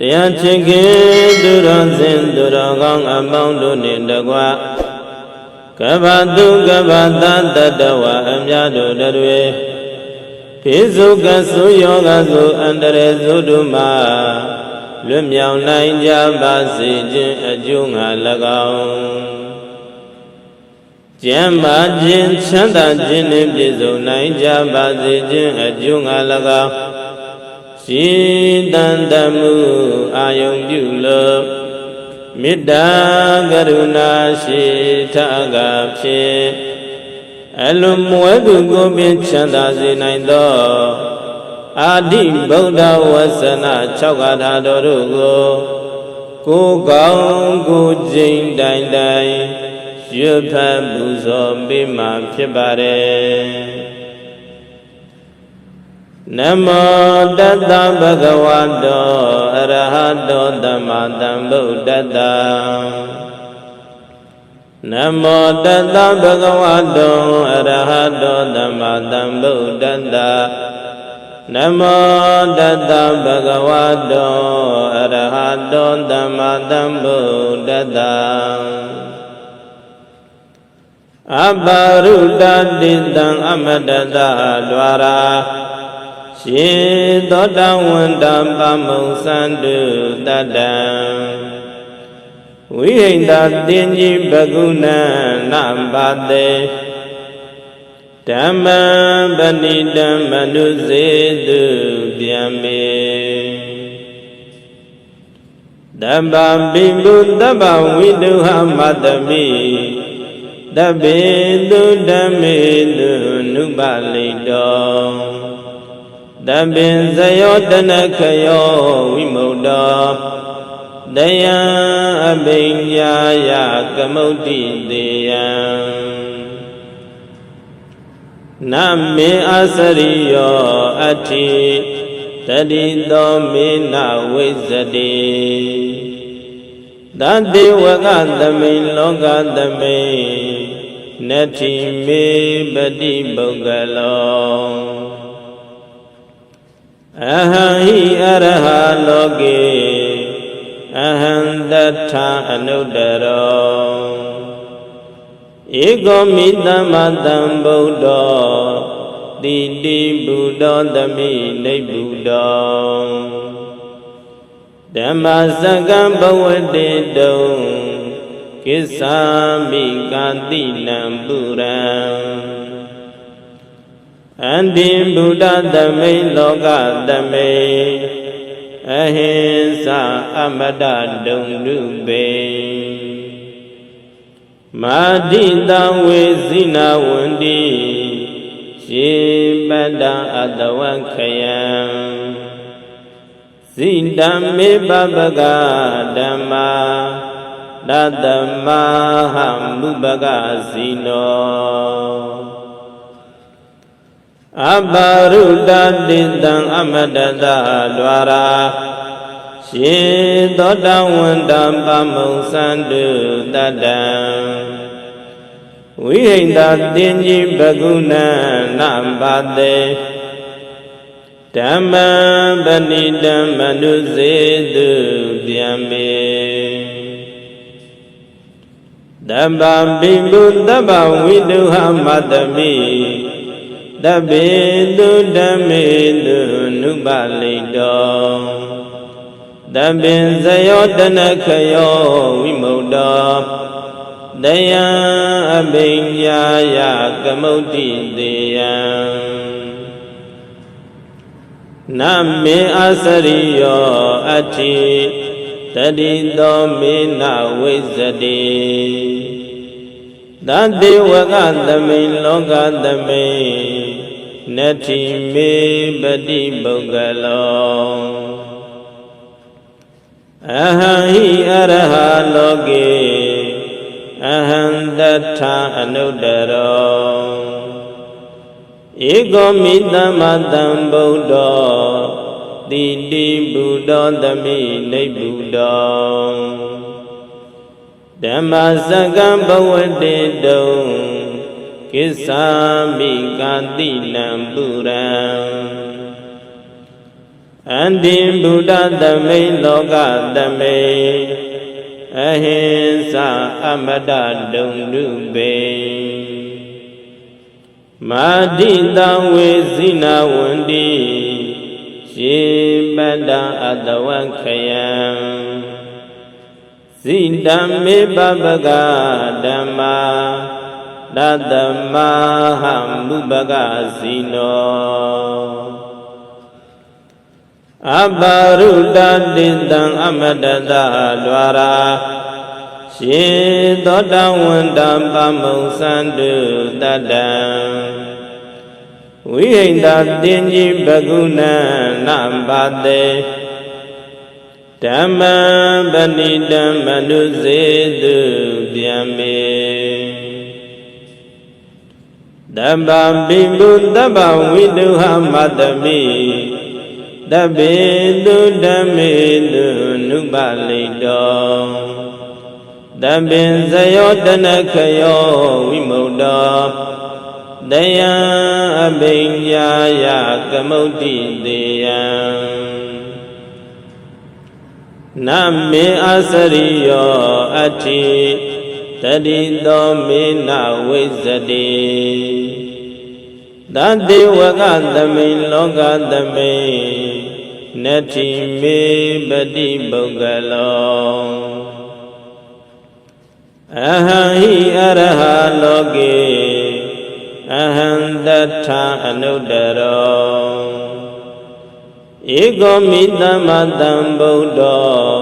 တရားချင်ခင်သူတော်စင်သူတော်ကောင်းအပေါင်းတို့နှင့်တကွကဗ္ဗတုကဗ္ဗသတတ္တဝအမြတ်တို့တွေပိစုကဆုယောဂဆုအန္တရေသုတို့မှာလွတ်မြောက်နိုင်ကြပါစေခြင်းအကျိုးငါ၎င်းကျမ်းမာခြင်းချမ်းသာခြင်းနှင့်ပြည့်စုံနိုင်ကြပါစေခြင်းအကျိုးငါ၎င်း ရှိတန်တမှုအာယုံပြုလို့မေတ္တာကရုဏာရှိထကဖြင့်အလုံးမွဲသူကိုပင်ချမ်းသာစေနိုင်သောအာတိဗုဒ္ဓဝဆနာ6ဂါထာတော်တို့ကိုကိုယ်ကောင်းကိုယ်ကျင့်တိုင်တိုင်ရွတ်ဖတ်ပူဇော်ပေးမှဖြစ်ပါတယ် နမောတတ္တဗုဒ္ဓဝါတောအရဟတောသမ္မာသမ္ဗုဒ္ဓတ္တနမောတတ္တဗုဒ္ဓဝါတောအရဟတောသမ္မာသမ္ဗုဒ္ဓတ္တနမောတတ္တဗုဒ္ဓဝါတောအရဟတောသမ္မာသမ္ဗုဒ္ဓတ္တအပရုဒ္ဓတိတံအမတတဒွာရာ ရှင်သောတဝန္တပမုံစန္တုတတ္တံဝိဟိန္တာတင်ကြီးဘဂုဏနပါတေဓမ္မံပဏိတံမနုစေတုဗျံမေတဗ္ဗပိပုတဗ္ဗဝိတုဟမတ္တမိတဗ္ဗေတုဓမ္မေတုနုပလိတော တပ္ပင်ဇယောတနခယောဝိမု ക്ത တယံအဘိညာယကမုဋ္ဌိတေယံနမေအစရိယောအတ္ထိတတိတောမေနဝိဇတိတတေဝကသမိန်လောကသမိန်နတ္ထိမေပတိပုဂ္ဂလော အဟံဟိအရဟလောကေအဟံတထာအနုတ္တရောဧကောမိတမ္မတံဗုဒ္ဓောတိတိဘုဒ္ဓောသမိနိဗ္ဗုဒ္ဓောဓမ္မစကံဘဝတေတုံကိစ္ဆာမိကာတိနံပုရံ အန္တိဗုဒ္ဓသမိန်လောကသမိန်အဟိဉ္စာအမတဒုံနုပေမာတိတံဝေဇိနာဝန္တိရှေပတ္တအတဝခယံဇိတံမေပပကဓမ္မာတတမဟမုပကဇိနော အပါရုတတိတံအမတတလွာရာရှင်သောတဝန္တပမုံစန္တုတတံဝိဟိန္တာတင်ကြီးဘဂုဏနပါတေဓမ္မံပဏိတံမနုစေတုဗျံမေတဗ္ဗပိပုတဗ္ဗဝိတုဟမတ္တမိ တဗ္ဗေတုဓမ္မေတုနုပလိတောတပ္ပင်ဇယောတနခယောဝိမု ക്ത တယံအဘိညာယကမုဋ္ဌိတေယံနမေအစရိယောအတ္ထိတတိတောမေနဝိဇတိတတေဝကသမိန်လောကသမိန် နတ္ထိမေပတိပုဂ္ဂလောအဟံဟိအရဟလောကေအဟံတထာအနုတ္တရောဧကောမိတမတံဗုဒ္ဓောတိတိဘုဒ္ဓောသမိနိဗ္ဗုဒ္ဓောဓမ္မစကံဘဝတေတုံ ကိစ္ဆာမိကာတိနံပုရံအန္တိဗုဒ္ဓသမိန်လောကသမိန်အဟိဉ္စာအမတဒုံနုပေမာတိတံဝေဇိနာဝန္တိရေပတ္တအတဝခယံဇိတံမေပပကဓမ္မာ တတမဟမုပကဇိနောအပရုတတိတံအမတတလွာရာရှင်သောတဝန္တပမုံစန္တုတတံဝိဟိန္တာတင်ကြီးဘဂုဏနပါတေဓမ္မပဏိတံမနုစေတုဗျံမေ တဗ္ဗပိပုတဗ္ဗဝိတုဟမတမိတပိတုဓမ္မေတုနုပလိတောတပိဇယောတနခယောဝိမု ക്ത တယံအဘိညာယကမုဋ္တိတေယံနမေအစရိယောအတ္ထိ တတိသောမေနဝိဇ္ဇတိတတိဝကသမိန်လောကသမိန်နတ္ထိမေပတိပုဂ္ဂလောအဟံဟိအရဟလောကေအဟံတထာအနုတ္တရောဧကောမိတမ္မတံဗုဒ္ဓော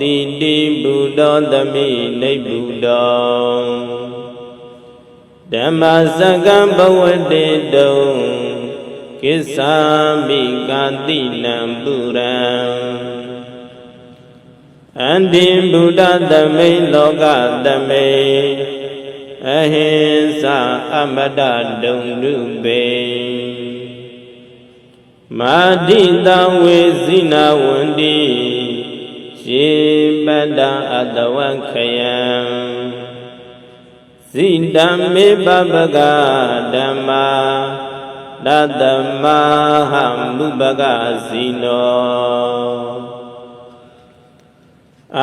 တိတိဘုဒ္ဓောသမိနိဗ္ဗုဒ္ဓောဓမ္မစကံဘဝတေတုံကိစ္ဆာမိကာတိနံပုရံအန္တိဘုဒ္ဓသမိန်လောကသမိန်အဟိဉ္စာအမတဒုံနုပေမာတိတံဝေဇိနာဝန္တိ ရေပတ္တအတဝခယံဇိတံမေပပကဓမ္မာတတမဟမုပကဇိနော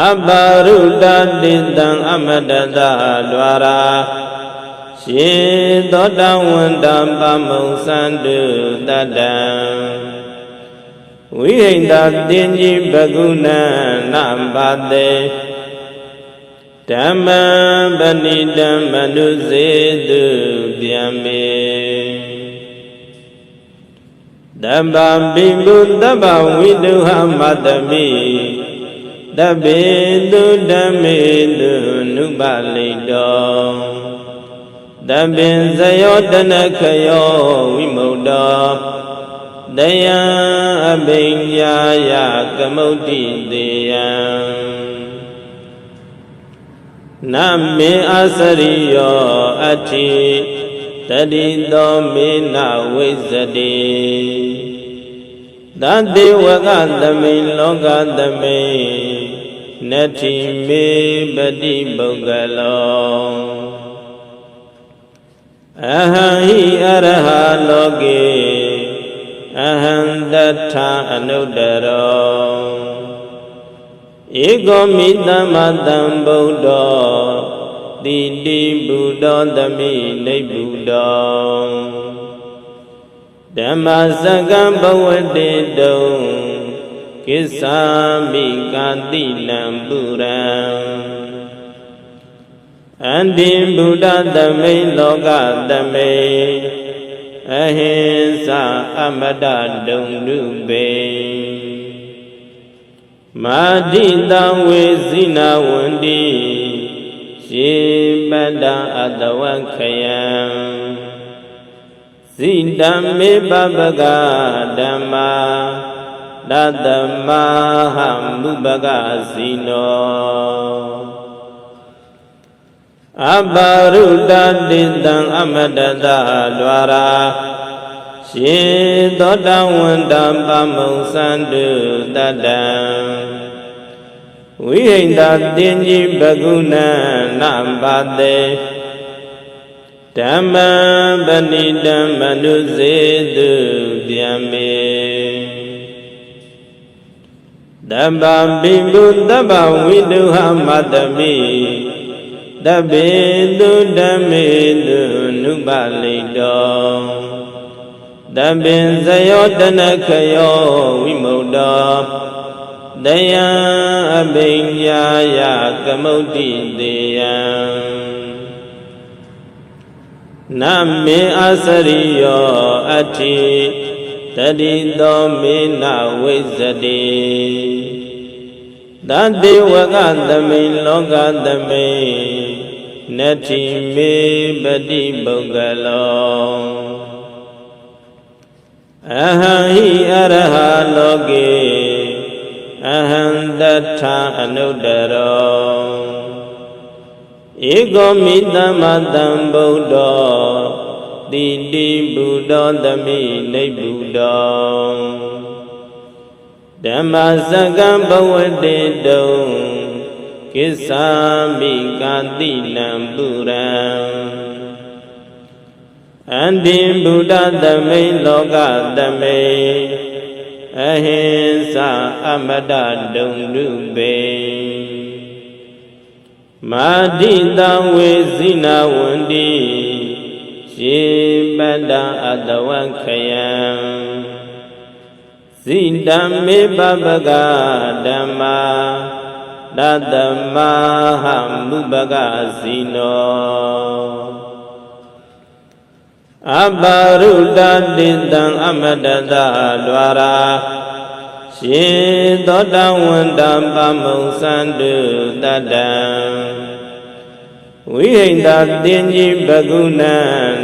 အပရုတတိတံအမတတလွာရာရှင်သောတဝန္တပမုံစန္တုတတံ ဝိဟိန္တာတင်ကြီးဘဂုဏနပါတေဓမ္မပဏိတံမနုစေတုဗျံမေတဗ္ဗပိပုတဗ္ဗဝိတုဟမတမိတပေတုဓမ္မေတုနုပလိတောတပင်ဇယောတနခယောဝိမု ക്ത တ ယံအဘိညာယကမုဋ္တိတေယံနမေအစရိယောအတ္ထိတတိသောမေနဝိဇ္ဇတိတတိဝကသမိန်လောကသမိန်နတ္ထိမေပတိပုဂ္ဂလောအဟံဟိအရဟလောကေ အဟံတထာအနုတ္တရောဧကောမိတမ္မတံဗုဒ္ဓောတိတိဘုဒ္ဓောသမိနိဗ္ဗုဒ္ဓောဓမ္မစကံဘဝတေတုံကိစ္ဆာမိကာတိနံပုရံအန္တိဗုဒ္ဓသမိန်လောကသမိန် အဟိဉ္စာအမတဒုံနုပေမာတိတံဝေဇိနာဝန္တိရေပတ္တအတဝခယံဇိတံမေပပကဓမ္မာတတမဟမုပကဇိနော အပရုတတိတံအမတတလွာရာရှင်သောတဝန္တပမုံစန္တုတတံဝိဟိန္တာတင်ကြီးဘဂုဏနပါတေဓမ္မပဏိတံမနုစေတုဗျံမေတဗ္ဗပိပုတဗ္ဗဝိတုဟမတ္တမိ တဗ္ဗေတုဓမ္မေတုနုပလိတောတဗ္ဗင်ဇယောတနခယောဝိမု ക്ത ောတယံအဘိညာယကမုဋ္ဌိတေယံနမေအစရိယောအတ္ထိတတိသောမေနဝိဇ္ဇတိတတေဝကသမိန်လောကသမိန် နတ္ထိမေပတိပုဂ္ဂလောအဟံဟိအရဟလောကေအဟံတထာအနုတ္တရောဧကောမိတမတံဗုဒ္ဓောတိတိဘုဒ္ဓောသမိနိဗ္ဗုဒ္ဓောဓမ္မစကံဘဝတေတုံ ကိစ္ဆာမိကာတိနံပုရံအန္တိဘုဒ္ဓသမိန်လောကသမိန်အဟိဉ္စာအမတဒုံရုပေမာတိတံဝေဇိနာဝန္တိရေပတ္တအတဝခယံဇိတံမေပပကဓမ္မာ တတမဟမုပကဇိနောအပါရုတတိတံအမတတဒွာရာရှင်သောတဝန္တပမုံစန္တုတတံဝိဟိန္တာတင်ကြီးဘဂုဏ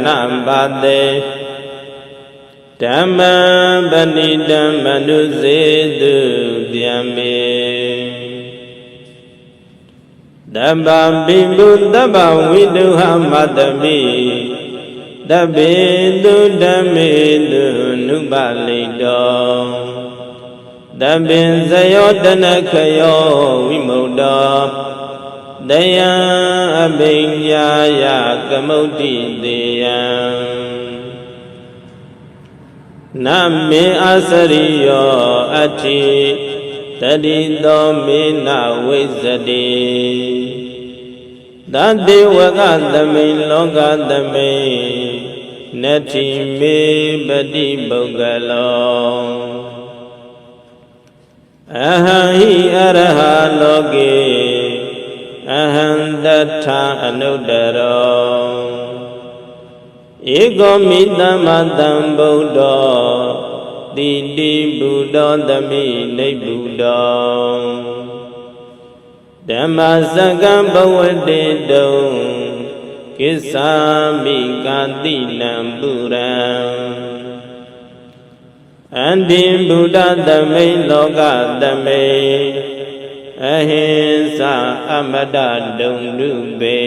နပါတေဓမ္မပဏိတံမနုစေတုဗျံမေ တဗ္ဗပိပုတဗ္ဗဝိတုဟမတ္တမိတဗ္ဗေတုဓမ္မေတုနုပလိတောတဗ္ဗင်ဇယောတနခယောဝိမု ക്ത ောတယံအဘိညာယကမုဋ္ဌိတေယံနမေအစရိယောအတ္ထိ တတိသောမေနဝိဇ္ဇတိတတေဝကသမိန်လောကသမိန်နတ္ထိမေပတိပုဂ္ဂလောအဟံဟိအရဟလောကေအဟံတထာအနုတ္တရောဧကောမိတမတံဗုဒ္ဓော တိတိဘုဒ္ဓောသမိနိဗ္ဗုဒ္ဓောဓမ္မစကံဘဝတေတုံကိစ္ဆာမိကာတိနံပုရံအန္တိဘုဒ္ဓသမိန်လောကသမိန်အဟိဉ္စာအမတဒုံရုပေ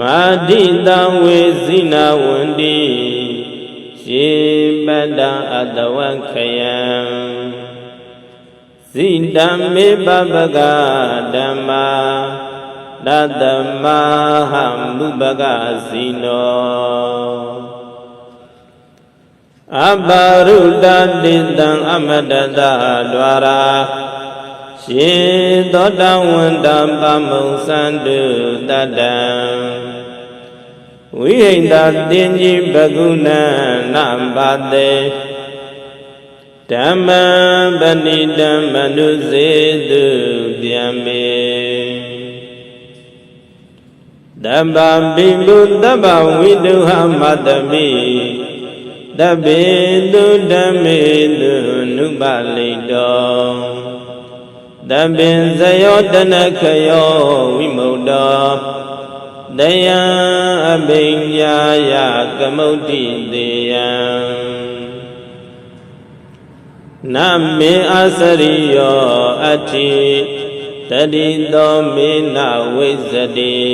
မာတိတံဝေဇိနာဝန္တိ ရေပတ္တအတဝခယံဇိတံမေပပကဓမ္မာတတမဟမုပကဇိနောအပါရုတတိတံအမတတဒွာရာရှင်သောတဝန္တပမုံစန္တုတတံ ဝိဟိန္တာတင်ကြီးဘဂုဏနပါတေဓမ္မပဏိတံမနုစေတုဗျံမေတဗ္ဗပိပုတဗ္ဗဝိတုဟမတ္တမိတဗ္ဗေတုဓမ္မေတုနုပလိတောတဗ္ဗင်ဇယောတနခယောဝိမု ക്ത ောတ ယံအဘိညာယကမုဋ္ဌိတေယံနမေအစရိယောအတ္ထိတတိသောမေနဝိဇ္ဇတိ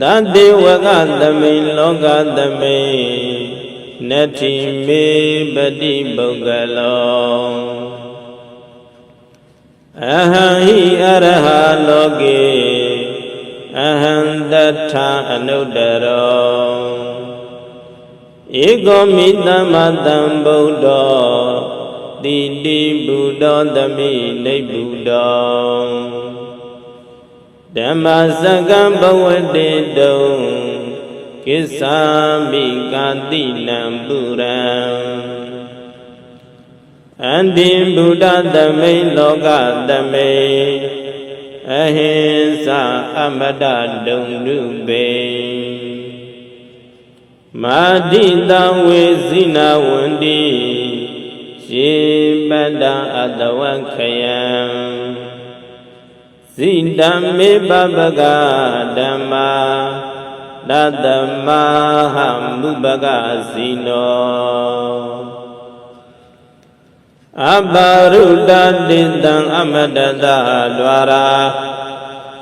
တတေဝကသမိန်လောကသမိန်နတ္ထိမေပတိပုဂ္ဂလောအဟံဟိအရဟလောကေ အဟံတထာအနုတ္တရောဧကောမိတမတံဗုဒ္ဓောတတိတိဘုဒ္ဓသမိနိဗ္ဗုတောဓမ္မစကံဘဝတေတုံကိစ္ဆာမိကာတိနံပုရံအန္တိဘုဒ္ဓသမိန်လောကသမိန် အဟိဉ္စာအမတဒုံနုပေမာတိတံဝေဇိနာဝန္တိရေပတ္တအတဝခယံဇိတံမေပပကဓမ္မာတတမဟမုပကဇိနော အပါရုတတိတံအမတတဒွာရာ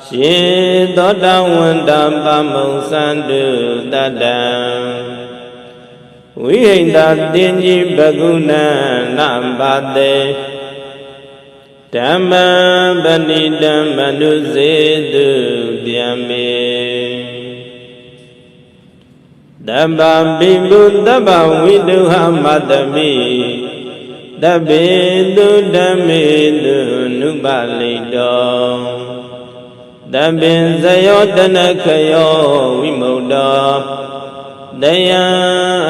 ရှင်သောတဝန္တပမုံစန္တုတတံဝိဟိန္တာတင်ကြီးဘဂုဏနပါတေဓမ္မပဏိတံမနုစေတုဗျံမေတဗ္ဗပိဘုတဗ္ဗဝိတုဟမတမိ တပေတုဓမ္မေတုနုပလိတောတပင်ဇယောတနခယောဝိမု ക്ത တယံ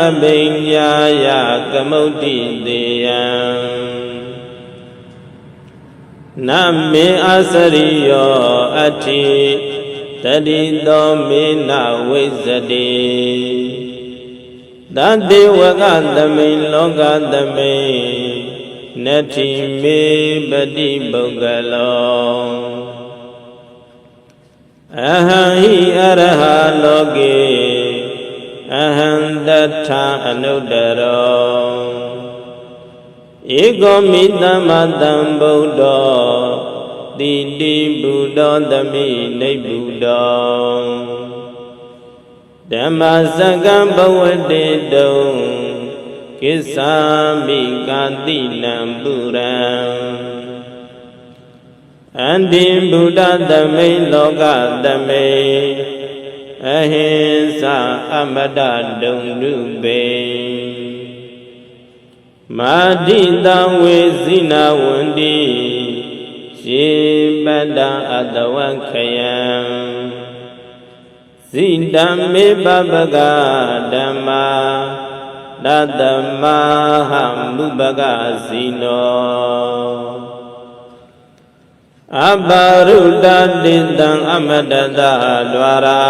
အဘိညာယကမုတ်တိတေယံနမေအစရိယောအတ္တိတတိတောမေနဝိဇတိတတေဝကသမိန်လောကသမိန် နတ္ထိမေပတိပုဂ္ဂလောအဟံဟိအရဟလောကေအဟံတထာအနုတ္တရောဧကောမိတမတံဗုဒ္ဓောတိတိဘုဒ္ဓောသမိနိဗ္ဗုတောဓမ္မစကံဘဝတေတုံ ကိစ္ဆာမိကာတိနံပုရံအန္တိဘုဒ္ဓသမိန်လောကသမိန်အဟိဉ္စာအမတဒုံနုပေမာတိတံဝေဇိနာဝန္တိရေပတ္တအတဝခယံဇိတံမေပပကဓမ္မာ တတမဟမုပကဇိနောအပါရုတတိတံအမတတဒွာရာ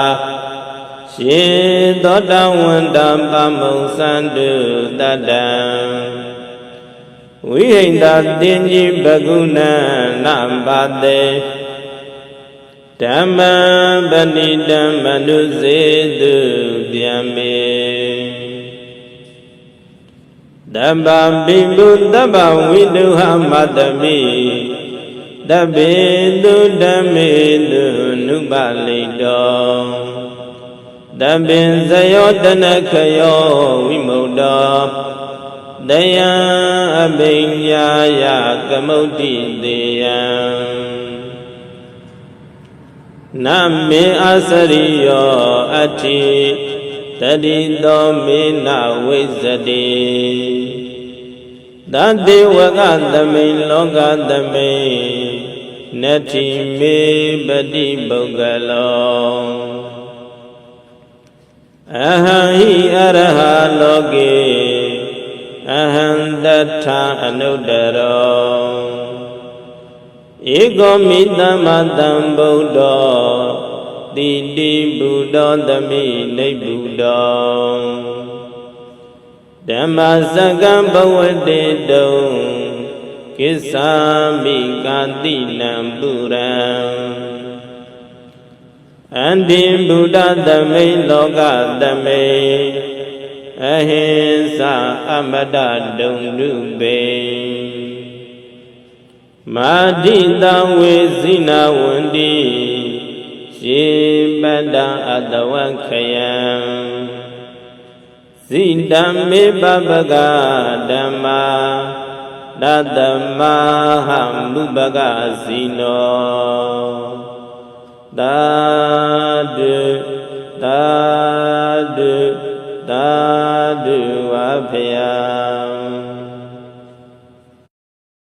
ရှင်သောတဝန္တပမုံစန္တုတတံဝိဟိန္တာတင်ကြီးဘဂုဏနပါတေဓမ္မပဏိတံမနုစေတုဗျံမေ တဗ္ဗပိဘုတဗ္ဗဝိတုဟမတမိတပေတုဓမ္မေတုနုပလိတောတပင်ဇယောတနခယောဝိမု ക്ത တယံအဘိညာယကမုတ်တိတေယံနမေအစရိယောအတ္တိ တတိတောမေနဝိဇ္ဇတိတတေဝကသမိန်လောကသမိန်နတ္ထိမေပတိပုဂ္ဂလောအဟံဟိအရဟလောကေအဟံတထာအနုတ္တရောဧကောမိတမတံဗုဒ္ဓော တိတိဘုဒ္ဓသမိနိဗ္ဗုတောဓမ္မစကံဘဝတေတုံကိစ္ဆာမိကာတိနံပုရံအန္တိဘုဒ္ဓသမိန်လောကသမိန်အဟိဉ္စာအမတဒုံနုပေမာတိတံဝေဇိနာဝန္တိ ရေပတ္တအတဝခယံဇိတံမေပပကဓမ္မာတတမဟမုပကဇိနောသာဓုသာဓုသာဓုဝဖယံ